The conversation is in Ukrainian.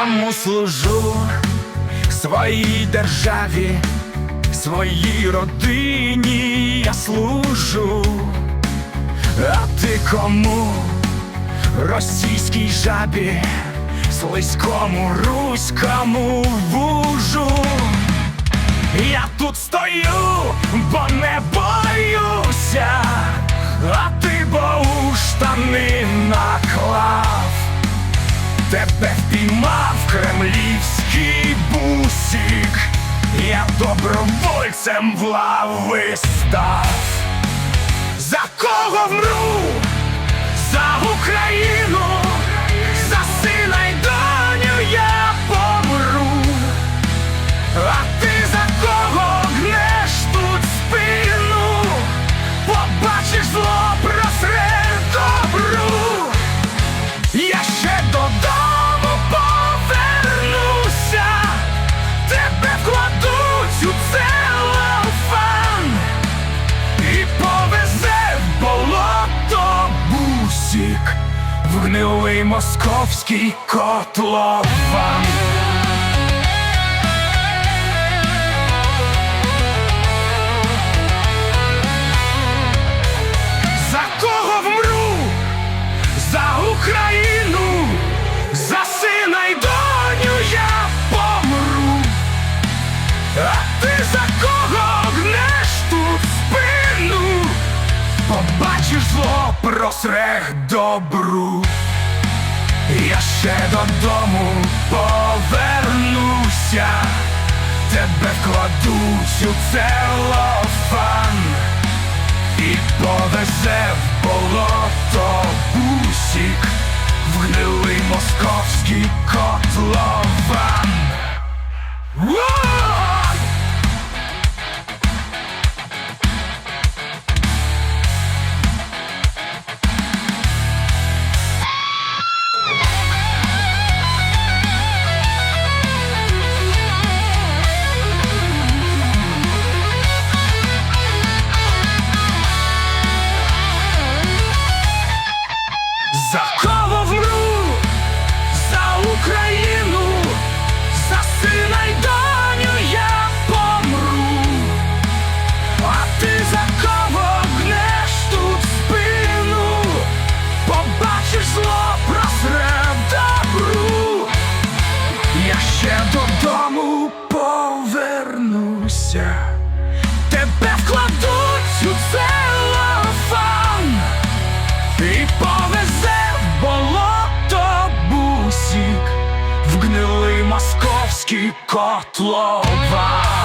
Кому служу своїй державі, своїй родині я служу, а ти кому російській жабі, слизькому руському вужу. Я тут стою, бо не боюся, а ти бо у штани наклав. Тебе впіймав кремлівський бусик, я добровольцем в лави став. За кого вмру? В московський котлован. За кого вмру? За Україну, за сина й доню я помру. А ти за кого Побачиш зло, просрех добру. Я ще додому повернуся, тебе кладуть у целофан і повезе в болото бусік, в гнилий московський котлован. Зло, просре добру. Я ще додому повернуся. Тебе вкладуть у целофан і повезе в болото бусік, в гнилий московський котлован.